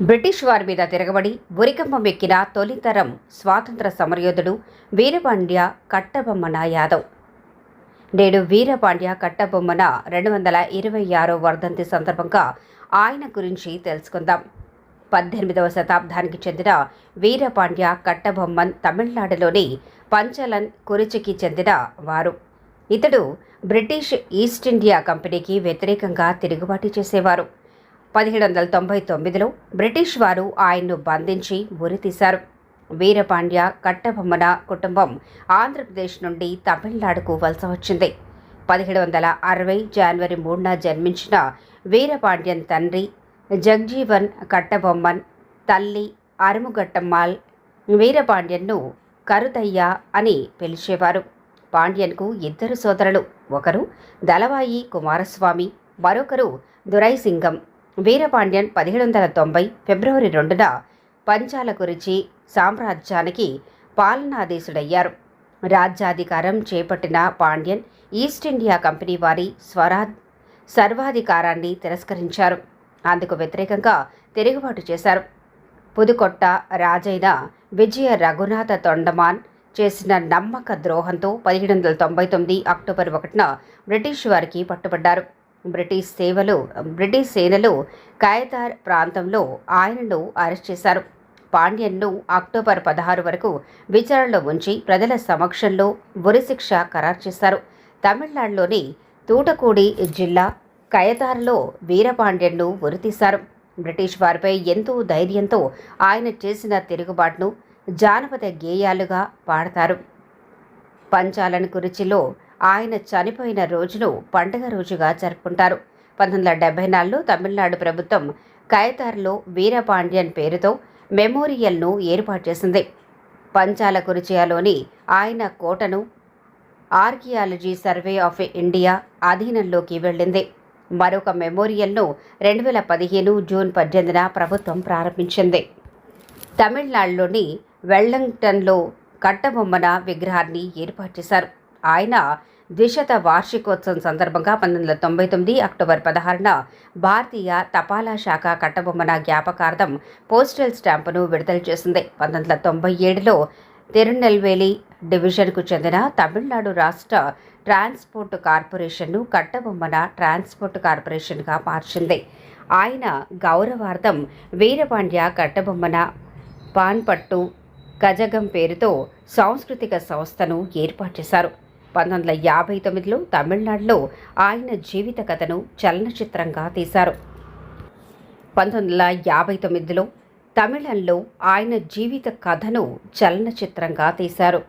British వారి మీద తిరగబడి ఉరికంపం ఎక్కిన తొలితరం స్వాతంత్ర సమరయోధుడు వీరపాండ్య కట్టబొమ్మన యాదవ్. నేడు వీరపాండ్య కట్టబొమ్మన రెండు వందల ఇరవై ఆరో వర్ధంతి సందర్భంగా ఆయన గురించి తెలుసుకుందాం. పద్దెనిమిదవ శతాబ్దానికి చెందిన వీరపాండ్య కట్టబొమ్మన్ తమిళనాడులోని పంచలన్ కురిచికి చెందిన వారు. ఇతడు బ్రిటిష్ ఈస్ట్ ఇండియా కంపెనీకి వ్యతిరేకంగా తిరుగుబాటు చేసేవారు. పదిహేడు వందల తొంభై తొమ్మిదిలో బ్రిటిష్ వారు ఆయన్ను బంధించి ఉరితీశారు. వీరపాండ్య కట్టబొమ్మన కుటుంబం ఆంధ్రప్రదేశ్ నుండి తమిళనాడుకు వలస వచ్చింది. పదిహేడు వందల అరవై జనవరి మూడున జన్మించిన వీరపాండ్యన్ తండ్రి జగ్జీవన్ కట్టబొమ్మన్ తల్లి అరుముగట్టమ్మాల్ వీరపాండ్యన్ను కరుతయ్య అని పిలిచేవారు. పాండ్యన్కు ఇద్దరు సోదరులు ఒకరు దళవాయి కుమారస్వామి మరొకరు దురైసింగం. వీరపాండ్యన్ పదిహేడు వందల తొంభై ఫిబ్రవరి రెండున పంచాల గురించి సామ్రాజ్యానికి పాలనాధీశుడయ్యారు. రాజ్యాధికారం చేపట్టిన పాండ్యన్ ఈస్ట్ ఇండియా కంపెనీ వారి స్వరా సర్వాధికారాన్ని తిరస్కరించారు. అందుకు వ్యతిరేకంగా తిరుగుబాటు చేశారు. పుదుకొట్ట రాజైన విజయ రఘునాథ తొండమాన్ చేసిన నమ్మక ద్రోహంతో పదిహేడు వందల తొంభై తొమ్మిది అక్టోబర్ ఒకటిన బ్రిటిష్ వారికి పట్టుబడ్డారు. బ్రిటిష్ సేవలో బ్రిటిష్ సేనలు కాయతార్ ప్రాంతంలో ఆయనను అరెస్ట్ చేశారు. పాండ్యన్ను అక్టోబర్ పదహారు వరకు విచారణలో ఉంచి ప్రజల సమక్షంలో ఉరిశిక్ష ఖరారు చేశారు. తమిళనాడులోని తూటకూడి జిల్లా కయతారులో వీరపాండ్యన్ను ఉరితీశారు బ్రిటిష్ వారిపై ఎంతో ధైర్యంతో ఆయన చేసిన తిరుగుబాటును జానపద గేయాలుగా పాడతారు. పంచాలన్ కురిచిలో ఆయన చనిపోయిన రోజును పండుగ రోజుగా జరుపుకుంటారు. పంతొమ్మిది వందల డెబ్బై నాలుగులో తమిళనాడు ప్రభుత్వం కయతార్లో వీరపాండ్యన్ పేరుతో మెమోరియల్ను ఏర్పాటు చేసింది. పంచాల కురిచియాలోని ఆయన కోటను ఆర్కియాలజీ సర్వే ఆఫ్ ఇండియా అధీనంలోకి వెళ్ళింది. మరొక మెమోరియల్ను రెండు వేల పదిహేను జూన్ పద్దెనిమిదిన ప్రభుత్వం ప్రారంభించింది. తమిళనాడులోని వెల్లింగ్టన్లో కట్టబొమ్మన విగ్రహాన్ని ఏర్పాటు చేశారు. ఆయన ద్విశత వార్షికోత్సవం సందర్భంగా పంతొమ్మిది వందల తొంభై తొమ్మిది అక్టోబర్ పదహారున భారతీయ తపాలా శాఖ కట్టబొమ్మన జ్ఞాపకార్థం పోస్టల్ స్టాంపును విడుదల చేసింది. పంతొమ్మిది వందల తొంభై ఏడులో తిరునెల్వేలి డివిజన్కు చెందిన తమిళనాడు రాష్ట్ర ట్రాన్స్పోర్ట్ కార్పొరేషన్ను కట్టబొమ్మన ట్రాన్స్పోర్ట్ కార్పొరేషన్గా మార్చింది. ఆయన గౌరవార్థం వీరపాండ్య కట్టబొమ్మన పాన్పట్టు గజగం పేరుతో సాంస్కృతిక సంస్థను ఏర్పాటు చేశారు. పంతొమ్మిది వందల యాభై తొమ్మిదిలో తమిళనాడులో ఆయన జీవిత కథను చలనచిత్రంగా తీశారు. పంతొమ్మిది వందల యాభై తొమ్మిదిలో తమిళంలో ఆయన జీవిత కథను చలనచిత్రంగా తీశారు.